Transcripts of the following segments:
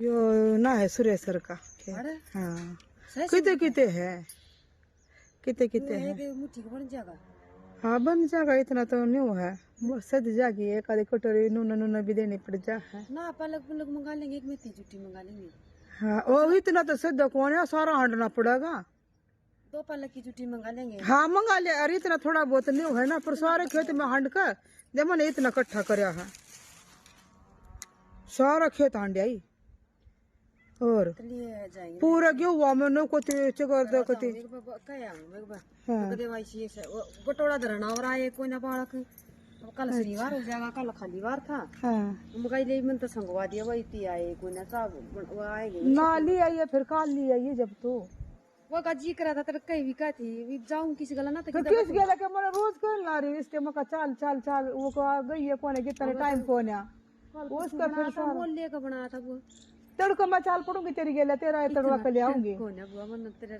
यो ना है सूर्यसर का। अरे हाँ। सच किते किते है? किते किते में है? है बन जाएगा। इतना तो न्यू है। सद जागी एक आधी कटोरी नून नून भी देनी पड़ जा है। ना पालक पुलक मंगा लेंगे एक मेथी जुटी मंगा लेंगे। हाँ वो इतना तो सद कौन है सारा हंडना पड़ेगा। दो पालक की जुटी मंगा लेंगे। हाँ मंगा ले अरे इतना थोड़ा बहुत न्यू है ना पर सारे खेत में हंड कर दे मैंने इतना इकट्ठा करया है। सारा खेत हंड आई। और तो पूरा नो को दो कति बा हाँ। कदे वाइसी से वो बटोड़ा धरना और आए कोई ना बालक कल शनिवार हो जाएगा कल खालीवार था। हाँ। मगाई ले मन तो संगवा दिया वही ती आए कोई ना सब वो आएँगे ना ली आई फिर काल ली आई जब तो? वो का जी करा था तेरे कहीं भी का थी भी जाऊँ किसी गला ना तो किस गेला के मन रोज कर ला रही इसके मका चाल चाल चाल वो को आ गई है कोने कितने टाइम कोने? उसका फिर था मोल ले का बनाया था वो। तड़को मैं चाल पड़ूँगी तेरी गेला तेरा ये तड़वा के ले आऊँगी।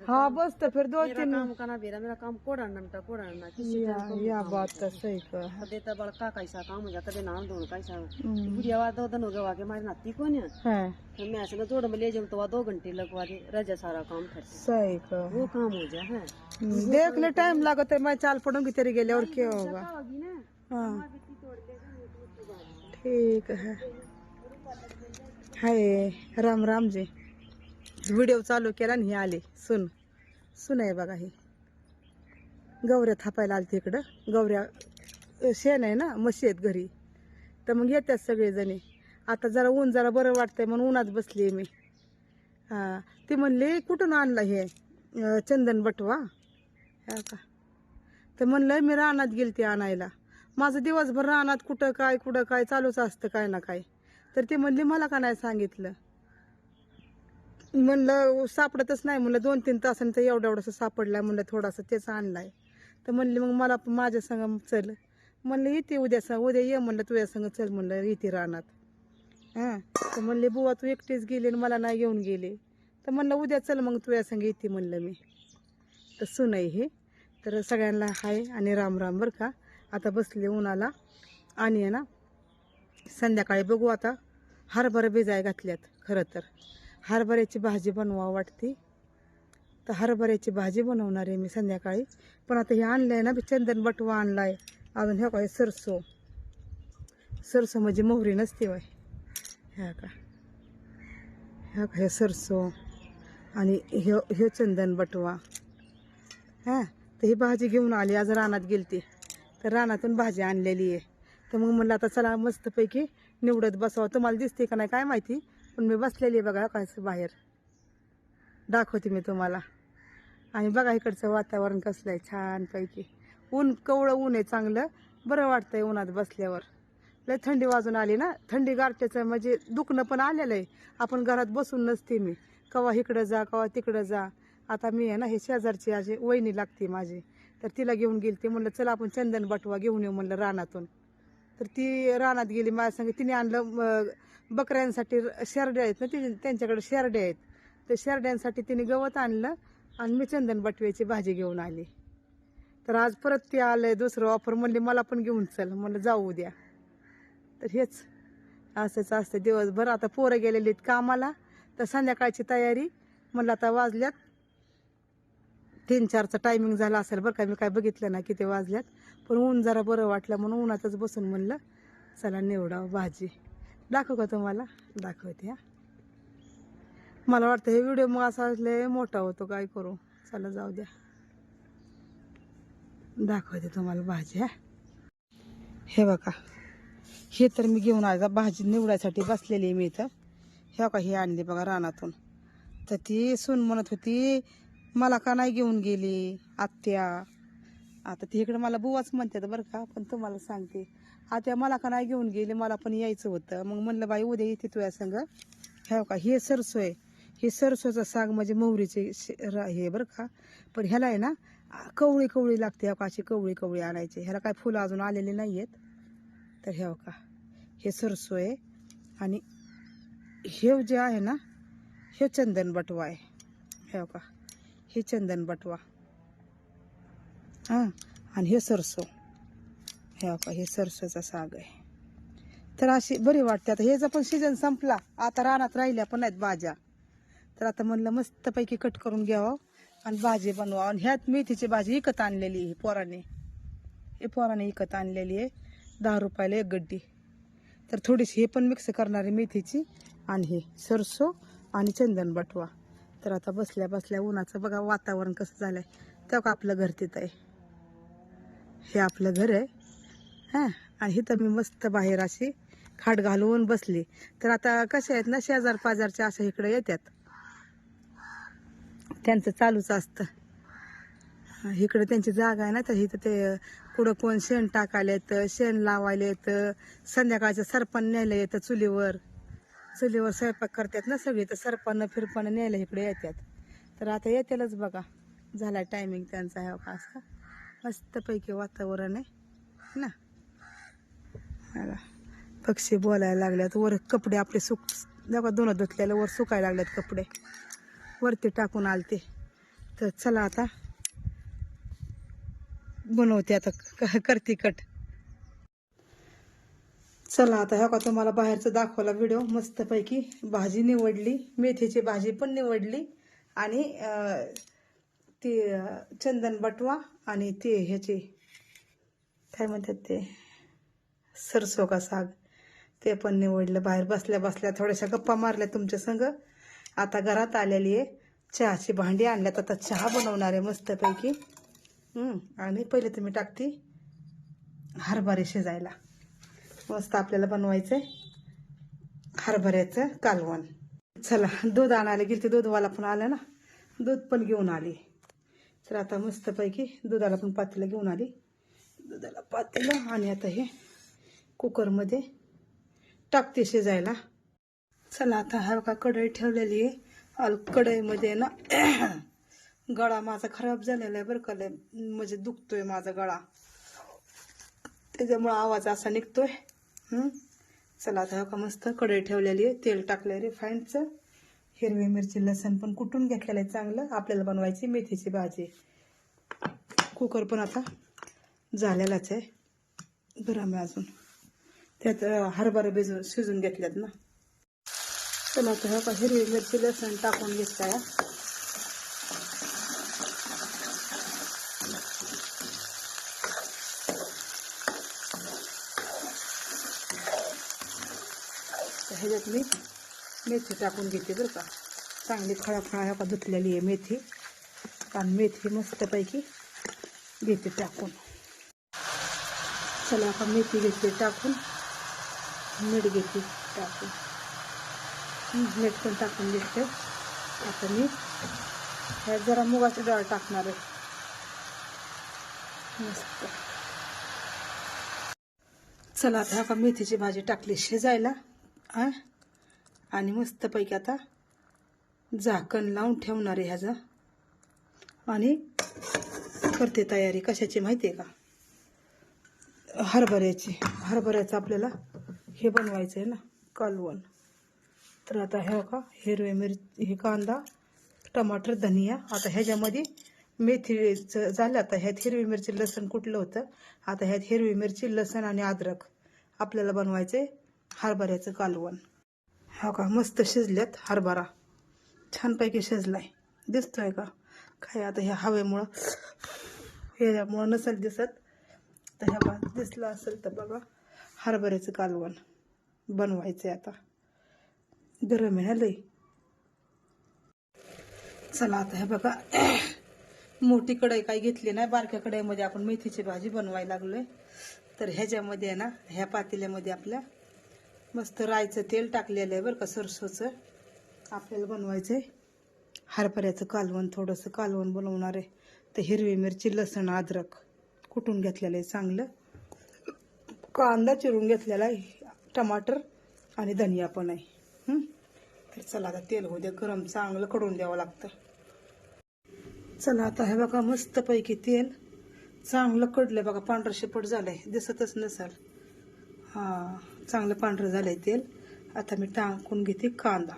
है बस तो फिर दो मेरा काम करना बेरा मेरा काम कोड़ा नमटा कोड़ा ना किसी या या बात तो सही कह। कदे तो बड़का कैसा काम हो जाता कदे नाम दो कैसा हम्म, बुढ़िया वाद दो दिन हो गया वाके मारे नाती को ने है। मैं ऐसे जोड़ में ले जाऊँ तो दो घंटे लगवा दे रजा सारा काम फिर सही कह। वो काम हो जाए है। हम्म, देख ले टाइम लागत है मैं चाल पड़ूँगी तेरी गेले और क्या होगा? होगी ना। हाँ। ठीक है। हाय राम राम जे. व्हिडिओ चालू केला आणि हे आले. सुन. सुन आहे बघा हे. गवऱ्या थापायला आलते इकडं. गवऱ्या शेण आहे ना म्हशी आहेत घरी. तर मग येतात सगळेजणी. आता जरा ऊन जरा बरं वाटतंय म्हणून उन्हात बसली आहे मी. हां ती म्हणली कुठून आणलं हे चंदन बटवा हा? का तर म्हणलं मी रानात गेलते आणायला. माझं दिवसभर रानात कुठं काय कुठं काय चालूच असतं काय ना काय. तर ते म्हणले मला का नाही सांगितलं? म्हणलं सापडतच नाही. म्हणलं दोन तीन तासांनी तर एवढं एवढंसं सापडलाय. म्हणलं थोडासा तेच आणलाय. तर म्हणली मग मला पण माझ्या संग चल. म्हणलं येते उद्या सांग उद्या ये. म्हणलं तुझ्या संग चल. म्हणलं येते रानात हां. तर म्हणले बुवा तू एकटीच गेली आणि मला नाही घेऊन गेले. तर म्हणलं उद्या चल मग तुझ्या संग येते म्हणलं मी. तर सुनाई हे तर सगळ्यांना हाय आणि राम राम बरं का. आता बसले उन्हाला. आणि आहे ना संध्याकाळी बघू आता. हरभरा भिजाय घातल्यात खरं तर. हरभऱ्याची भाजी बनवा वाटते. तर हरभऱ्याची भाजी बनवणार आहे मी संध्याकाळी. पण आता हे आणलं आहे ना बी चंदन बटवा आणला आहे अजून ह्या काय सरसो. सरसो म्हणजे मोहरी नसते वय ह्या का? ह्या का हे सरसो. आणि ह्यो ह्यो चंदन बटवा. हां तर ही भाजी घेऊन आली आज रानात गेली ती तर रानातून भाजी आणलेली आहे. तर मग म्हणलं आता चला मस्तपैकी निवडत बसावं. तुम्हाला दिसते का नाही काय माहिती पण मी बसलेली आहे बघा काय बाहेर. दाखवते मी तुम्हाला. आणि बघा इकडचं वातावरण कसलं आहे छानपैकी. ऊन कवळं ऊन आहे चांगलं. बरं वाटतंय उन्हात बसल्यावर. लय थंडी वाजून आली ना थंडी गारट्याचं म्हणजे दुखणं पण आलेलं आहे. आपण घरात बसून नसते मी. कवा इकडं जा कवा तिकडं जा. आता मी आहे ना हे शेजारची अशी वहिनी लागते माझी. तर तिला घेऊन गेली ते म्हणलं चला आपण चंदन बटवा घेऊन येऊ म्हणलं रानातून. तर ती रानात गेली माझ्या संग तिने आणलं बकऱ्यांसाठी शेरडे आहेत ना ती त्यांच्याकडे शेरडे आहेत. तर शेरड्यांसाठी तिने गवत आणलं आणि मी चंदन बटव्याची भाजी घेऊन आली. तर आज परत ते आलंय दुसरं ऑफर म्हणले मला पण घेऊन चल. म्हणलं जाऊ द्या तर हेच असंच असतं. दिवसभर आता पोरं गेलेली आहेत कामाला. तर संध्याकाळची तयारी म्हणलं आता वाजल्यात. तीन चारचा टायमिंग झाला असेल बरं का. मी काय बघितलं ना किती वाजल्यात. पण ऊन जरा बरं वाटलं म्हणून उन्हातच बसून म्हणलं चला निवडावं भाजी. दाखव का तुम्हाला? दाखवते हा. मला वाटतं हे व्हिडिओ मग असा लय मोठा होतो काय करू? चला जाऊ द्या. दाखवते तुम्हाला भाजी हा. हे बघा. हे तर मी घेऊन आले भाजी निवडायसाठी बसलेली मी इथं. हे का हे आणली बघा रानातून. तर ती सून म्हणत होती मला का नाही घेऊन गेली आत्या? आता ती इकडे मला बुवाच म्हणतात बरं का पण तुम्हाला सांगते. आत्या मला का नाही घेऊन गेली मला पण यायचं होतं. मग म्हणलं बाई उद्या येते तुया संग. ह्या का? हे सरसो आहे हे सरसोचं साग म्हणजे मोहरीचे शे- हे बरं का? पण ह्याला आहे ना कवळी कवळी लागते हो का? अशी कवळी कवळी आणायची. ह्याला काय फुलं अजून आलेली नाही आहेत तर ह्या हो का? हे सरसो आहे आणि हे जे आहे ना हे चंदन बटवा आहे ह्या हो का? हे चंदन बटवा. हां आणि हे सरसो हे का हे सरसोचा साग आहे. तर अशी बरी वाटते. आता ह्याचा पण सीजन संपला. आता रानात राहिल्या पण नाहीत भाज्या. तर आता म्हणलं मस्तपैकी कट करून घ्यावं आणि भाजी बनवा आणि ह्यात मेथीची भाजी इकत आणलेली आहे पोराने. हे पोराने इकत आणलेली आहे. दहा रुपयाला एक गड्डी. तर थोडीशी हे पण मिक्स करणार आहे मेथीची आणि हे सरसो आणि चंदन बटवा. तर आता बसल्या बसल्या उन्हाचं बघा वातावरण कसं झालंय. तेव्हा आपलं घर तिथं आहे. हे आपलं घर आहे. हां आणि इथं मी मस्त बाहेर अशी खाट घालून बसली. तर आता कसे आहेत ना शेजार पाजारच्या असं इकडे येतात त्यांचं चालूच असतं. इकडे त्यांची जागा आहे ना तर इथं ते कुठं कोण शेण टाकायला येतं शेण लावायला येतं संध्याकाळचं सरपण न्यायला येतं चुलीवर. चुलीवर स्वयंपाक करतात ना सगळे तर सरपानं फिरपानं न्यायला इकडे येतात तर आता येतीलच बघा. झाला टायमिंग त्यांचा ह्या का असा मस्तपैकी वातावरण आहे ना? बघा. पक्षी बोलायला लागल्यात वर कपडे आपले सुक बघा दोन धुतलेलं वर सुकायला लागल्यात कपडे. वरती टाकून आलते. तर चला आता बनवते आता क- करते कट. चला आता ह्या का तुम्हाला बाहेरचं दाखवला व्हिडिओ मस्तपैकी भाजी निवडली मेथीची भाजी पण निवडली आणि ती चंदन बटवा आणि ते ह्याची काय म्हणतात ते सरसो का साग ते पण निवडलं. बाहेर बसल्या बसल्या थोड्याशा गप्पा मारल्या तुमच्या संग. आता घरात आलेली आहे. चहाची भांडी आणल्यात. आता चहा बनवणार आहे मस्तपैकी. आणि पहिले तुम्ही टाकते हरभरे शिजायला. मस्त आपल्याला बनवायचं आहे हरभऱ्याचं कालवण. चला दूध आणायला गेली ते दूधवाला पण आला ना. दूध पण घेऊन आली. तर आता मस्तपैकी दुधाला पण पातेलं घेऊन आली. दुधाला पातेलं आणि आता हे कुकरमध्ये टाकते शिजायला. चला आता हा का कढई ठेवलेली आहे. अल कढईमध्ये ना गळा माझा खराब झालेला आहे बरं का. लय म्हणजे दुखतोय माझा गळा. त्याच्यामुळं आवाज असा निघतोय. चला आता का मस्त कढई ठेवलेली आहे. तेल टाकलं आहे रिफाईंडचं हिरवी मिरची लसण पण कुटून घेतलेलं आहे चांगलं. आपल्याला बनवायची मेथीची भाजी. कुकर पण आता झालेलाच आहे. गरम आहे अजून त्यात हरभरा हरभरे भिजून शिजून घेतल्यात ना. चला आता का हिरवी मिरची लसण टाकून घेतलाय तर ह्याच्यात मी मेथी टाकून घेते बरं का. चांगली खळाखळा ह्या का धुतलेली आहे मेथी. आणि मेथी मस्तपैकी घेते टाकून. चला का मेथी घेतली टाकून. मीठ घेते टाकून. मीठ पण टाकून घेते. आता मी ह्या जरा मुगाची डाळ टाकणार आहे. मस्त. चला आता का मेथीची भाजी टाकली शिजायला. आ आणि मस्तपैकी आता झाकण लावून ठेवणार आहे ह्याचं. आणि करते तयारी. कशाची माहिती आहे का? हरभऱ्याची. हरभऱ्याचं आपल्याला हे बनवायचं आहे ना कालवण. तर आता हे का हिरवे मिरची हे कांदा टमाटर धनिया. आता ह्याच्यामध्ये मेथीचं झालं. आता ह्यात हिरवी मिरची लसण कुठलं होतं? आता ह्यात हिरवी मिरची लसण आणि अद्रक आपल्याला बनवायचे हरभऱ्याचं कालवण. हो का? मस्त शिजल्यात हरभरा. छानपैकी शिजलाय. दिसतोय का? काय आता ह्या हवेमुळं? ह्याच्यामुळं नसेल दिसत. तर ह्या बा दिसलं असेल तर बघा हरभऱ्याचं कालवण बनवायचं आता. गरम आहे लई. चला आता हे बघा. मोठी कढई काही घेतली नाही बारक्या कढईमध्ये आपण मेथीची भाजी बनवायला लागलोय. तर ह्याच्यामध्ये आहे ना ह्या पातेल्यामध्ये आपल्या मस्त रायचं तेल टाकलेलं आहे बरं का सरसोचं. आपल्याला बनवायचं आहे हरभऱ्याचं कालवण थोडंसं कालवण बनवणार आहे. तर हिरवी मिरची लसण अद्रक कुटून घेतलेलं आहे चांगलं? कांदा चिरून घेतलेला आहे टमाटर आणि धनिया पण आहे. तर चला आता तेल होऊ दे गरम चांगलं कडून द्यावं लागतं. चला आता हे बघा मस्तपैकी तेल चांगलं कडलं बघा पांढरं शेपट आहे दिसतच नसाल. हां. चांगलं पांढरं झालंय तेल. आता मी टाकून घेते कांदा.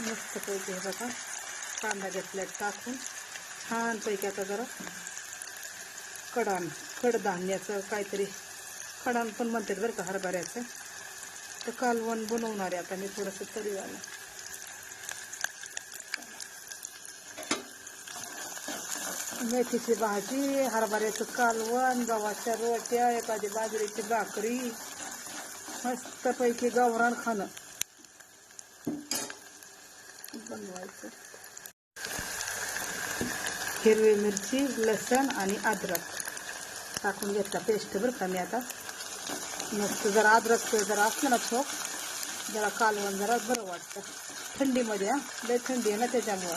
मस्त पैकी हे बघा कांदा घेतलाय टाकून. छानपैकी आता जरा कडान कडधान्याचं काहीतरी कडान पण म्हणतात बरं का हरभऱ्याचं. तर कालवण बनवणार आहे आता मी थोडंसं तरी झालं मेथीची भाजी हरभऱ्याचं कालवण गव्हाच्या रोट्या एखादी बाजरीची भाकरी मस्तपैकी गावरान खाणं. बनवायचं. हिरवी मिरची लसण आणि अद्रक टाकून घेतला पेस्ट बरं का मी आता मस्त जरा अद्रक जरा असलं ना छोक जरा कालवण जरा बरं वाटतं. थंडीमध्ये हां लय थंडी आहे ना त्याच्यामुळं.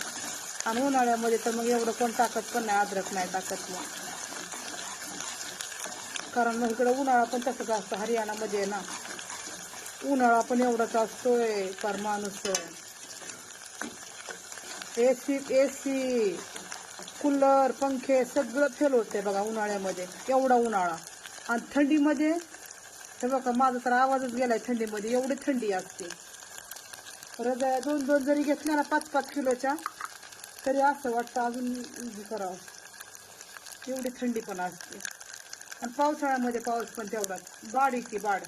आणि उन्हाळ्यामध्ये तर मग एवढं कोण टाकत पण नाही अद्रक नाही टाकत मग. कारण मग इकडं उन्हाळा पण तसंच असतं हरियाणामध्ये ना. उन्हाळा पण एवढाच असतोय पर माणूस एसी एसी कूलर पंखे सगळं फेल होते बघा उन्हाळ्यामध्ये एवढा उन्हाळा. आणि थंडीमध्ये हे बघा माझा तर आवाजच गेलाय थंडीमध्ये एवढी थंडी असते. रजा दोन दोन जरी घेतल्या ना पाच पाच किलोच्या तरी असं वाटतं अजून हे करावं. एवढी थंडी पण असते. आणि पावसाळ्यामध्ये पाऊस पण तेवढाच बाडीची बाड.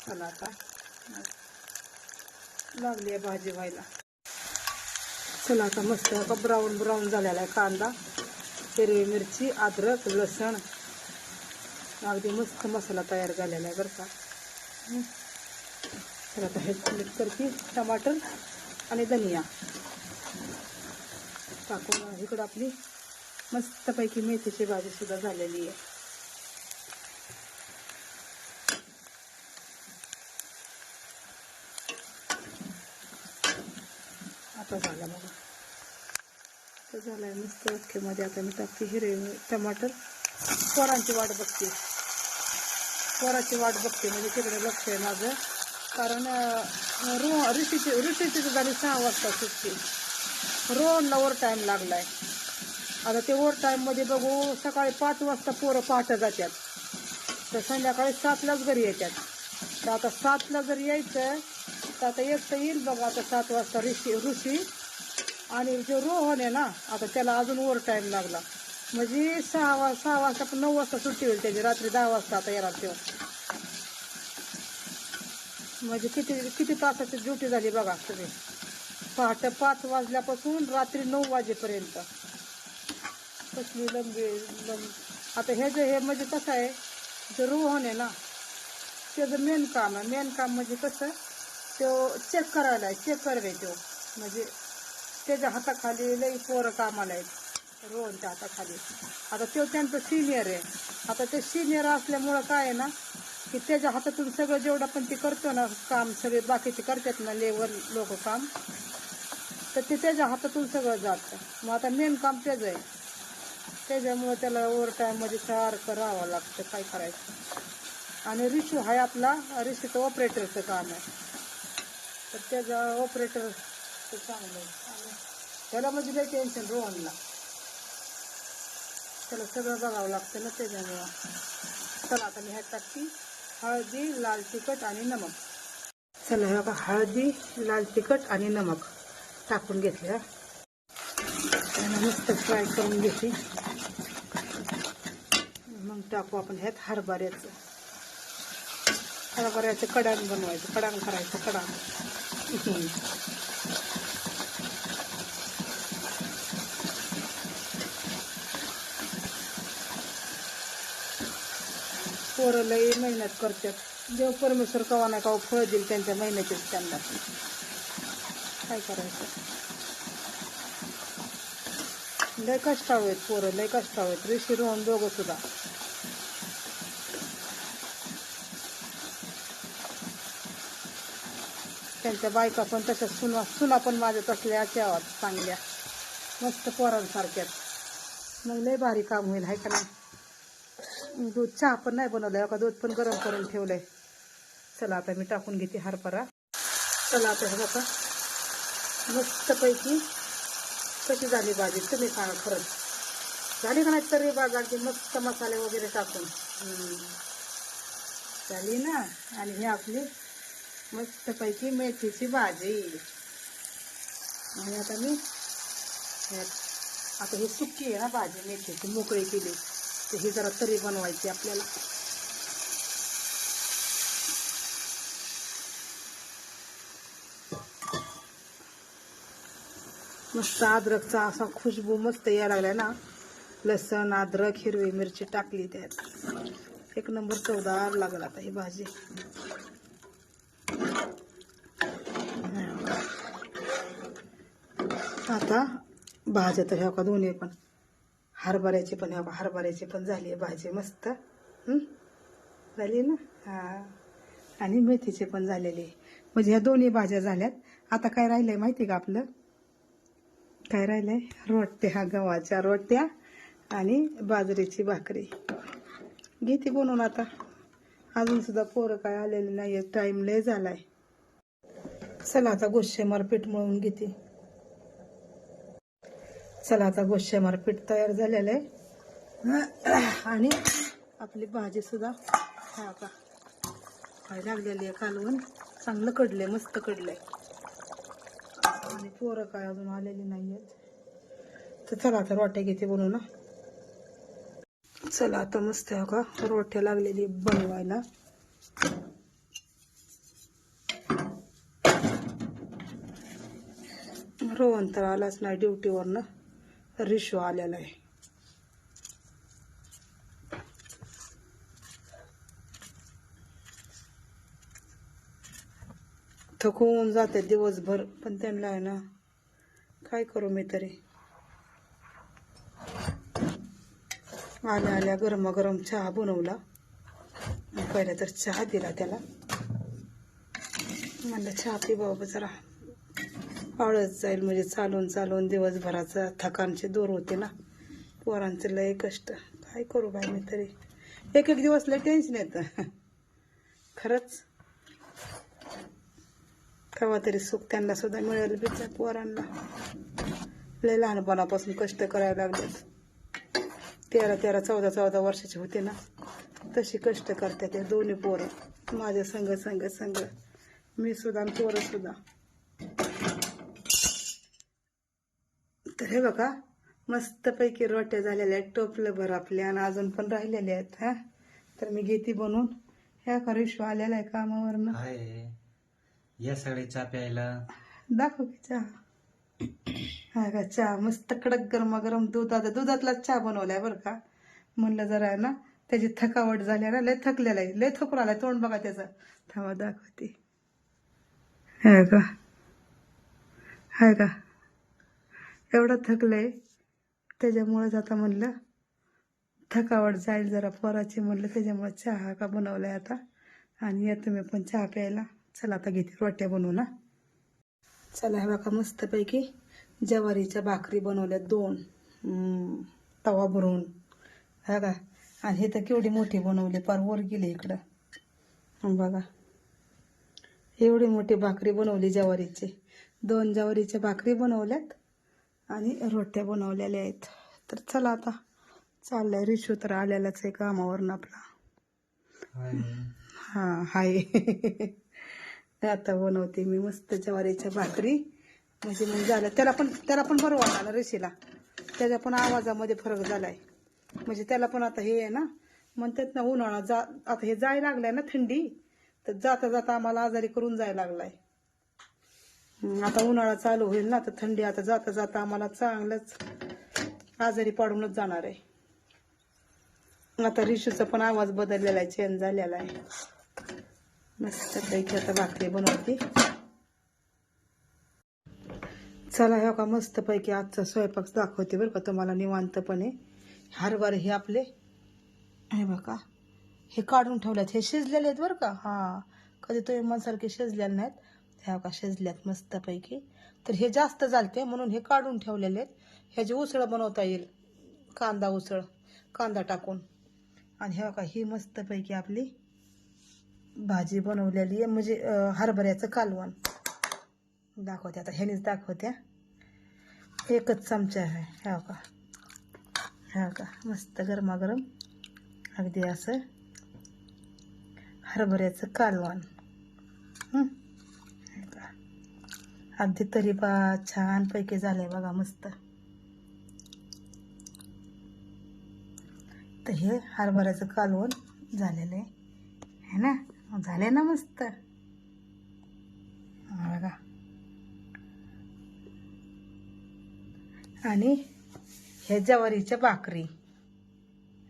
चला आता. लागली आहे भाजी व्हायला. चला आता मस्त आता ब्राऊन ब्राऊन झालेला आहे कांदा हिरवी मिरची अद्रक लसण. अगदी मस्त मसाला तयार झालेला आहे बरं का. चला तर आता हे करते टमाटर. आणि धनिया. टाकून इकडं आपली मस्तपैकी मेथीची भाजी सुद्धा झालेली आहे. आता झाला बघा. तर आहे मस्त ओकेमध्ये आता मी टाकते हिरे टमाटर. पोरांची वाट बघते. पोराची वाट बघते म्हणजे तिकडे लक्ष आहे माझं. कारण अं, रो ऋषीची ऋषीची झाली सहा वाजता सुट्टी रोहनला ओवर टाईम लागलाय. आता ते ओवर टाईममध्ये बघू सकाळी पाच वाजता पोरं पहाटे जातात. तर संध्याकाळी सातलाच घरी येतात. तर आता सातला जर यायचं तर आता एक तर येईल बघा आता सात वाजता ऋषी ऋषी आणि जो रोहन आहे ना आता त्याला अजून ओवर टाईम लागला. म्हणजे सहा वा सहा वाजता पण नऊ वाजता सुट्टी होईल त्याची रात्री दहा वाजता आता येणार तेव्हा. म्हणजे किती किती तासाची ड्युटी झाली बघा तुम्ही. पहाटे पाच वाजल्यापासून रात्री नऊ वाजेपर्यंत. कसली लंबी लंबी. आता हे जे हे म्हणजे कसं आहे जे रोहन आहे ना त्याचं मेन काम आहे मेन काम म्हणजे कसं तो चेक करायला आहे चेक करवे तो. म्हणजे त्याच्या हाताखाली लई पोरं कामाला आहेत रोहनच्या हाताखाली. आता तो त्यांचं सिनियर आहे. आता ते सिनियर असल्यामुळं काय आहे ना की त्याच्या हातातून सगळं जेवढं पण ते करतो ना काम सगळे बाकीचे करतात ना लेबर लोक काम तर ते त्याच्या हातातून सगळं जातं. मग आता मेन काम त्याचं आहे. त्याच्यामुळं त्याला ओव्हर टाईममध्ये सारखं राहावं लागतं काय करायचं. आणि रिशू आहे आपला रिशूचं ऑपरेटरचं काम आहे. तर त्याचा ऑपरेटर चांगलं आहे. त्याला म्हणजे काही टेन्शन रोहनला त्याला सगळं बघावं लागतं ना त्याच्यामुळं. चला आता मी ह्या टाकती. हळदी लाल तिखट आणि नमक. चला हे बघा हळदी लाल तिखट आणि नमक टाकून घेतलं आणि मस्त फ्राय करून घेते. मग टाकू आपण ह्यात हरभऱ्याचं. हरभऱ्याचं कडाण बनवायचं कडाण करायचं कडाण. पोरं लई मेहनत करतात. देव परमेश्वर कवा नाही कवा फळ देईल त्यांच्या मेहनतीत त्यांना. काय करायचं? लय कष्टाळू आहेत पोरं लय कष्टाळू आहेत. ऋषी रोहन दोघं सुद्धा. त्यांच्या बायका पण तशा सुना सुना पण माझ्या तसल्या अशा आवाज चांगल्या. मस्त पोरांसारख्यात मग लय भारी काम होईल हाय का नाही? दूध चहा पण नाही बनवलाय का दूध पण गरम करून ठेवलंय. चला आता मी टाकून घेते हरभरा. चला आता हे बघा. मस्तपैकी कशी झाली भाजी? तुम्ही सांगा खरंच. झाली का नाही तरी अगदी मस्त मसाले वगैरे टाकून. झाली ना? आणि ही आपली मस्तपैकी मेथीची भाजी. आणि आता मी आता ही सुकी आहे ना भाजी मेथीची मोकळी केली. तर ही जरा तरी बनवायची आपल्याला. मस्त अद्रकचा असा खुशबू मस्त यायला लागलाय ना. लसण अद्रक हिरवी मिरची टाकली त्यात. एक नंबर चवदार लागला आता ही भाजी. आता भाज्या तर ह्या का दोन्ही पण? हरभऱ्याची पण ह्या हरभऱ्याची पण झाली आहे भाजी मस्त. झाली ना? हा. आणि मेथीचे पण झालेली आहे. म्हणजे ह्या दोन्ही भाज्या झाल्यात. आता काय राहिलंय माहिती का आपलं? काय राहिलंय? रोट्या गव्हाच्या रोट्या आणि बाजरीची भाकरी. घेते बनवून आता. अजून सुद्धा पोरं काय आलेले नाही टाईम लय झालाय. चला आता गोष्टीमार पीठ मळून घेते. चला आता गोष्टीमार पीठ तयार झालेलं आहे. आणि आपली भाजी सुद्धा हा का काय लागलेली आहे कालवून. चांगलं कडलंय मस्त कडलंय. आणि पोरं काय अजून आलेली नाही आहेत तर चला आता रोट्या घेते बनवू ना चला आता मस्त आहे का रोट्या लागलेली बनवायला. रोहन तर आलाच नाही ड्युटीवरनं रिशू आलेला आहे. थकून जाते दिवसभर पण त्यांना आहे ना काय करू मी तरी? आल्या आल्या गरमागरम चहा बनवला. पहिला तर चहा दिला त्याला. म्हणलं चहा पी बाबा जरा. पाळत जाईल. म्हणजे चालून चालून दिवसभराचा थकानचे दूर होते ना. पोरांचं लय कष्ट. काय करू बाई मी तरी? एक एक दिवस लय टेन्शन येतं. खरंच. केव्हा तरी सुख त्यांना सुद्धा मिळेल बिचार पोरांना. लय लहानपणापासून कष्ट करायला लागलेत. तेरा तेरा चौदा चौदा वर्षाचे होते ना. तशी कष्ट करतात ते दोन्ही पोरं. माझ्या संग संग संग. मी सुद्धा आणि पोरं सुद्धा तर हे बघा मस्तपैकी रोट्या झालेल्या आहेत टोपलं भर आपल्या आणि अजून पण राहिलेल्या आहेत हा? तर मी घेते बनवून. ह्या का रिशू आलेला आहे कामावरनं? हाय या सगळे चहा प्यायला. दाखव की चहा. हा का चहा? मस्त कडक गरमागरम दूध आता दुधातला चहा बनवलाय बरं का? म्हणलं जरा ना त्याची थकावट झाली ना लय थकलेला आहे लय थकून आलाय तोंड बघा त्याचं. थांबा दाखवते. हाय का? हाय का? एवढं थकलंय. त्याच्यामुळंच आता म्हणलं थकावट जाईल जरा पोराची म्हणलं त्याच्यामुळे चहा का बनवलाय आता. आणि या तुम्ही पण चहा प्यायला. चला आता घेते रोट्या बनवू ना चला हे बघा मस्तपैकी ज्वारीच्या भाकरी बनवल्या दोन. तवा भरून. हा का? आणि हे तर केवढी मोठी बनवली पार वर गेली इकडं. बघा. एवढी मोठी भाकरी बनवली ज्वारीची. दोन ज्वारीच्या भाकरी बनवल्यात. आणि रोट्या बनवलेल्या आहेत. तर चला आता चाललंय. रिशू तर आलेलाच आहे कामावरून आपला. हाय. हां हाय. आता बनवते मी मस्त ज्वारीच्या भाकरी. म्हणजे मग झालं. त्याला पण त्याला पण बरं वाटलं रेशीला. त्याच्या पण आवाजामध्ये फरक झालाय. म्हणजे त्याला पण आता हे आहे ना म्हणतात ना उन्हाळा जा आता हे जाय लागलाय ना थंडी तर जाता जाता आम्हाला आजारी करून जायला लागलाय. आता उन्हाळा चालू होईल ना तर थंडी आता जाता जाता आम्हाला चांगलंच आजारी पाडूनच जाणार आहे. आता रिशूचा पण आवाज बदललेला आहे चेंज झालेला आहे. मस्त पैकी आता भाकरी बनवते. चला ह्या का मस्त पैकी आजचा स्वयंपाक दाखवते बरं का तुम्हाला निवांतपणे. हरभरे हे आपले हे बघा हे काढून ठेवलेत. हे शिजलेले आहेत बरं का? हा. कधी तुम्ही मनसारखे शिजलेले नाहीत. ह्या का शिजल्यात मस्तपैकी. तर हे जास्त चालते म्हणून हे काढून ठेवलेले आहेत. ह्याची उसळ बनवता येईल कांदा उसळ कांदा टाकून. आणि ह्या का ही मस्तपैकी आपली भाजी बनवलेली आहे म्हणजे हरभऱ्याचं कालवण. दाखवते आता ह्यानेच दाखवत्या एकच चमचा आहे ह्या का ह्या का मस्त गरमागरम. अगदी असं हरभऱ्याचं कालवण. हं? अगदी तरी बा छानपैकी झालंय बघा मस्त. तर हे हरभऱ्याचं कालवण झालेलं आहे. है ना? झाले ना मस्त. बघा. आणि हे ज्वारीच्या भाकरी.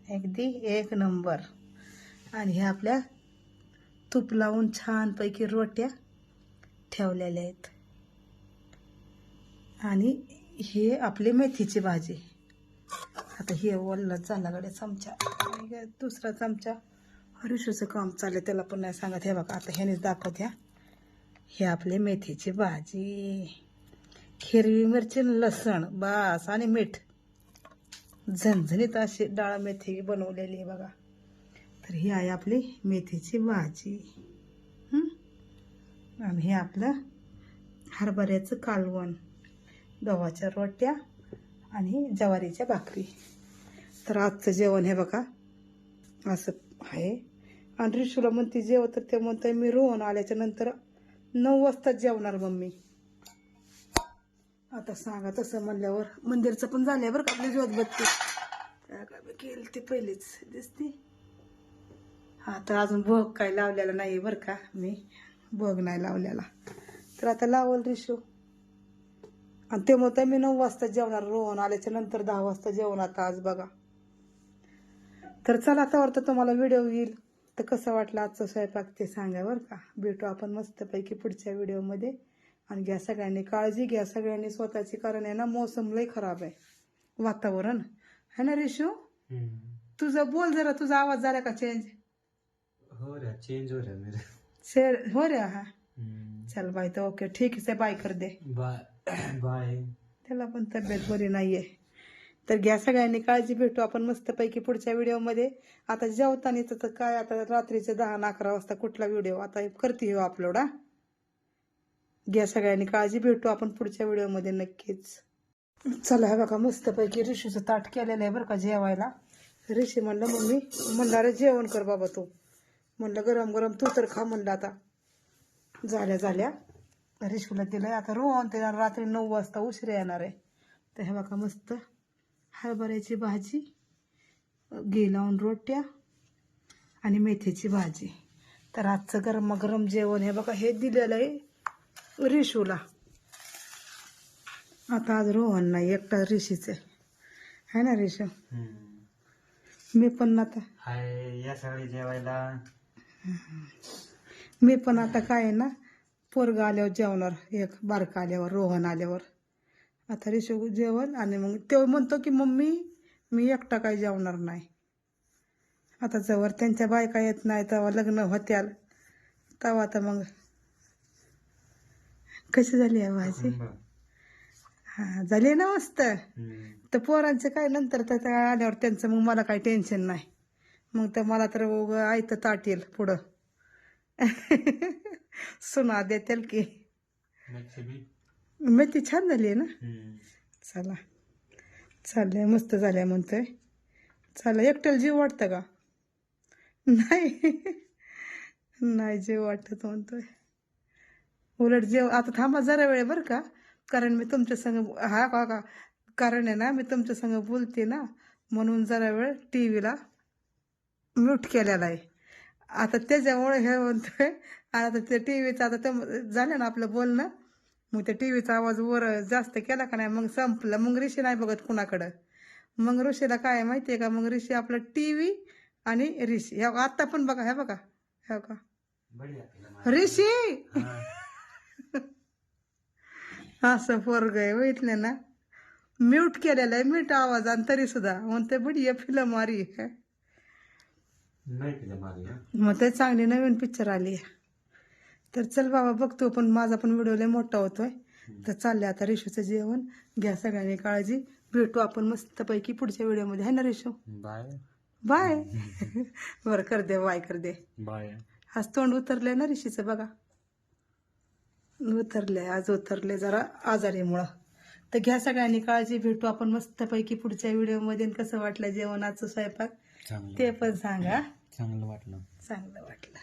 अगदी एक नंबर. आणि हे आपल्या तूप लावून छानपैकी रोट्या ठेवलेल्या आहेत. आणि हे आपली मेथीची भाजी. आता हे वल्ला चालल्याकडे चमचा. आणि दुसरा चमचा. हरीशूचं काम चाललं त्याला पण नाही सांगत. हे बघा आता ह्यानेच दाखवत ह्या हे आपले मेथीची भाजी. हिरवी मिरची लसण बास आणि मीठ. झणझणीत अशी डाळ मेथी बनवलेली आहे बघा. तर ही आहे आपली मेथीची भाजी. आणि हे आपलं हरभऱ्याचं कालवण. गव्हाच्या रोट्या आणि ज्वारीच्या भाकरी. तर आजचं जेवण हे बघा असं आहे. आणि रिशूला म्हणते जेव तर ते म्हणतंय मी रोहन आल्याच्यानंतर नऊ वाजता जेवणार मम्मी. आता सांगा तसं म्हणल्यावर मंदिरचं पण झालंय बरं का आपली ज्योतबत्ती का केली ती पहिलीच दिसते. हा तर अजून भोग काय लावलेला नाही बरं का मी. भोग नाही लावलेला. तर आता लावल रिशू आणि ते म्हणतं मी नऊ वाजता जेवणार रोहन आल्याच्यानंतर दहा वाजता जेवण आता आज बघा. तर चला आता वाटतं तुम्हाला व्हिडिओ येईल. तर कसं वाटलं आजचा स्वयंपाक ते सांगा बरं का. भेटू आपण मस्तपैकी पुढच्या व्हिडिओमध्ये. आणि घ्या सगळ्यांनी काळजी घ्या. सगळ्यांनी स्वतःची कारण आहे ना मोसम लय खराब आहे. वातावरण. है ना रिशू? तुझं बोल जरा तुझा आवाज झाला का चेंज हो रहा चेंज हो रहा मेरा. शेर हो रे हा. चल बाय तर ओके. ठीक आहे बाय कर दे. बाय. बाय. त्याला पण तब्येत बरी नाहीये. तर घ्या सगळ्यांनी काळजी भेटू आपण मस्तपैकी पुढच्या व्हिडिओमध्ये. आता जेवताना तर काय आता रात्रीचे दहा अकरा वाजता कुठला व्हिडिओ? आता करते हो अपलोड हा. घ्या सगळ्यांनी काळजी भेटू आपण पुढच्या व्हिडिओमध्ये नक्कीच. चला हे बघा मस्तपैकी ऋषीचं ताट केलेलं आहे बरं का जेवायला. ऋषी म्हणलं मम्मी म्हणलं अरे जेवण कर बाबा तू. म्हणलं गरम गरम तू तर खा म्हणलं आता. झाल्या झाल्या. रिशूला दिलंय. आता रोहन ते रात्री नऊ वाजता उशिरा येणार आहे. तर हे बघा मस्त हरभऱ्याची भाजी घी लावून रोट्या आणि मेथीची भाजी. तर आजचं गरम गरम जेवण हे बघा हे दिलेलं आहे रिशूला. आता आज रोहन नाही एकटा ऋषीच आहे. है ना रिशू? मी पण आता हाय या सगळे जेवायला. मी पण आता काय आहे ना पोरग आल्यावर जेवणार एक बारका आल्यावर रोहन आल्यावर. आता रिशू जेवण आणि मग तो म्हणतो की मम्मी मी एकटा काय जेवणार नाही. आता जवळ त्यांच्या बायका येत नाही तेव्हा लग्न होत्याल. तेव्हा आता मग कशी झाली आहे भाजी हा झाली ना मस्त. तर पोरांचं काय नंतर तर आल्यावर त्यांचं मग मला काही टेन्शन नाही. मग तर मला तर आयतं ताट येईल पुढं. सुना देतील की. मेथी छान झाली आहे ना? चला. चाललंय मस्त झालंय म्हणतोय. चला एकट्याला जीव वाटतं का? नाही. नाही जीव वाटत म्हणतोय. उलट जेव आता थांबा जरा वेळ बरं का? कारण मी तुमच्या संग हा का का कारण आहे ना मी तुमच्या संग बोलते ना म्हणून जरा वेळ टी व्हीला म्यूट केलेला आहे. आता त्याच्यामुळे हे म्हणतोय आता ते टी व्हीचं आता ते झालं ना आपलं बोलणं मग त्या टी व्हीचा आवाज वर जास्त केला का नाही मग संपलं. मग ऋषी नाही बघत कुणाकडं. मग ऋषीला काय माहिती आहे का? मग ऋषी आपलं टी व्ही आणि ऋषी. ह्या आत्ता पण बघा ह्या बघा ह्या का ऋषी! असं पोरग आहे बघितलं ना? म्यूट केलेलं आहे म्यूट आवाज आणि तरी सुद्धा. म्हणते बडी फिल्म मारी मग ते चांगली नवीन पिक्चर आली आहे. तर चल बाबा बघतो पण माझा पण व्हिडिओ लय मोठा होतोय. तर चाललंय आता रिशूचं जेवण. घ्या सगळ्यांनी काळजी. भेटू आपण मस्तपैकी पुढच्या व्हिडिओमध्ये. है ना रिशू? बाय. बाय. बरं कर दे बाय कर दे. बाय. आज तोंड उतरलंय ना ऋषीचं बघा. उतरलंय आज उतरले जरा आजारीमुळं. तर घ्या सगळ्यांनी काळजी. भेटू आपण मस्तपैकी पुढच्या व्हिडिओमध्ये. कसं वाटलं जेवणाचं स्वयंपाक? ते पण सांगा. चांगलं वाटलं. चांगलं वाटलं.